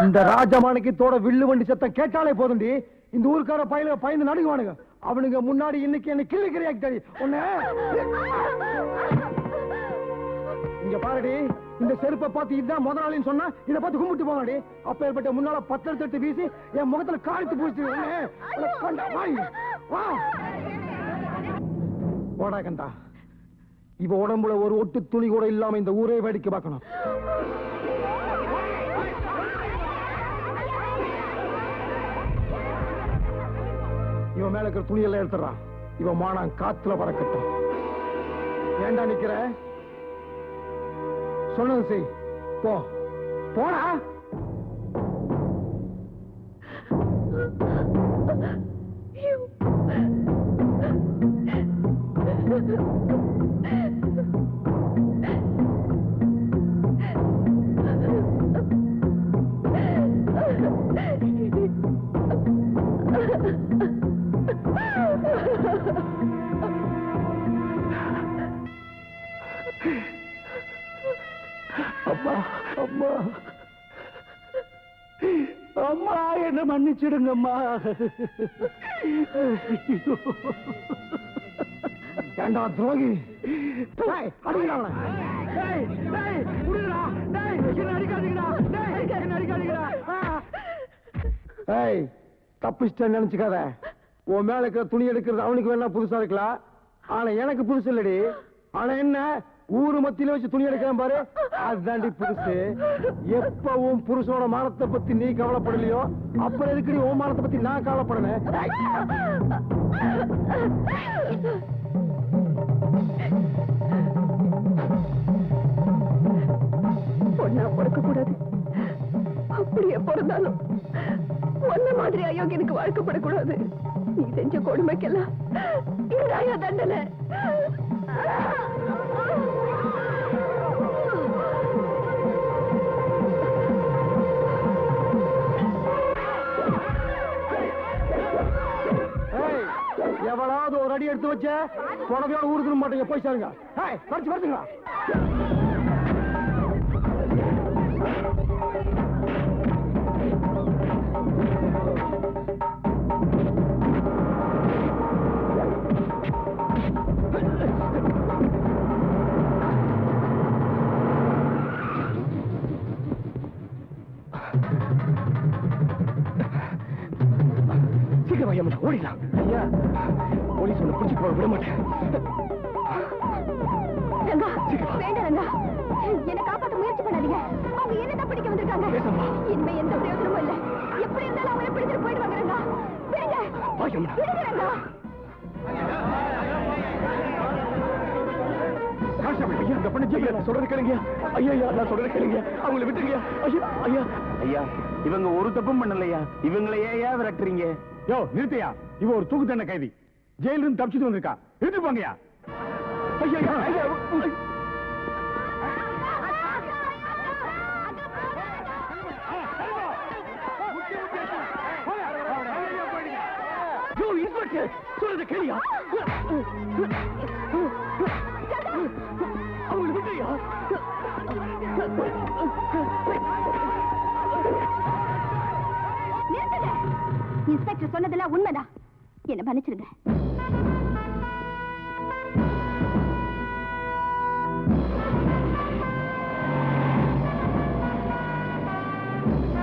இந்த ராஜமாணிக்கத்தோட வில்லு வண்டி சத்தம் கேட்டாலே போதும்டி. இந்த ஊருக்கார பயில பயந்து நடுங்குவானுங்க. அவனுங்க முன்னாடி இன்னைக்கு என்ன கிள்ளி கிரியாக்கி உன்ன? இங்க பாருடி இந்த செருப்பை பார்த்து இதுதான் முதலாளின்னு சொன்னா இதை பார்த்து கும்பிட்டு போவாடி அப்பேற்பட்ட முன்னால பத்தல் தட்டு வீசி என் முகத்துல காய்த்து பூச்சி வா. கண்டா இவ உடம்புல ஒரு ஒட்டு துணி கூட இல்லாம இந்த ஊரே வேடிக்கை பார்க்கணும். இவன் மேல இருக்கிற துணியெல்லாம் எடுத்துறான் இவன் மானம் காத்துல பறக்கட்டும். ஏன்டா நிக்கிற? சொன்னது செய். போ. போடா. you. அம்மா. அம்மா என்ன மன்னிச்சிடுங்கம்மா. ஏண்டா துரோகி? தப்பிச்சிட்டேன்னு நினைச்சுக்காத. உன் மேல இருக்கிற துணி எடுக்கிறது அவனுக்கு வேணா புதுசா இருக்கலாம். ஆனா எனக்கு புதுசு இல்லடி. ஆனா என்ன? ஊரு மத்தியில வச்சு துணி எடுக்கிறேன் பாரு. அதுதாண்டி புதுசு. எப்ப உன் புருஷனோட மானத்தை பத்தி நீ கவலைப்படலையோ? அப்புறம் எதுக்கு உன் மானத்தை பத்தி நான் கவலைப்படணும் பொண்ணா பிறக்க கூடாது அப்படியே பிறந்தாலும் ஒன்ன மாதிரி அயோக்கியனுக்கு வாழ்க்கப்படக்கூடாது. நீ செஞ்ச கொடுமைக்கெல்லாம் ஐயா தண்டனை. எவ்வளவு ஒரு அடி எடுத்து வச்ச புடவையோட ஊருக்கு மாட்டீங்க. போய் சாருங்க. பறிச்சு பறிச்சுங்களா சீக்கிரம் ஐயா மச்சான், ஓடிடலாம். ஐயா போலீஸ் உன்னை பிடிச்சிட்டு போக விட மாட்டேன். ரங்கா வேண்டாம் ரங்கா என்ன காப்பாத்த முயற்சி பண்ணாதீங்க. அவங்க என்னதான் பிடிக்க வந்திருக்காங்க. இனிமே எந்த பிரயோஜனமும் இல்ல. எப்படி இருந்தாலும் அவங்களை பிடிச்சிட்டு போயிடுவாங்க ரங்கா. விடுங்க ரங்கா ஐயா, பொண்ணு ஜெயில, நான் சொல்றது கேளுங்க ஐயா ஐயா நான் சொல்றது கேளுங்க அவங்கள விட்டுருங்க ஐயா ஐயா ஐயா இவங்க ஒரு தப்பும் பண்ணலையா இவங்களை ஏன் விரட்டுறீங்க யோ நிறுத்தியா இவ ஒரு தூக்கு தண்டனை கைதி ஜெயில இருந்து தப்பிச்சுட்டு வந்திருக்கா இழுத்து போங்கயா ஐயா ஐயா, ஐயா சொல்றதை கேளியா இன்ஸ்பெக்டர் சொன்னதெல்லாம் உண்மைதான். என்ன மன்னிச்சிருங்க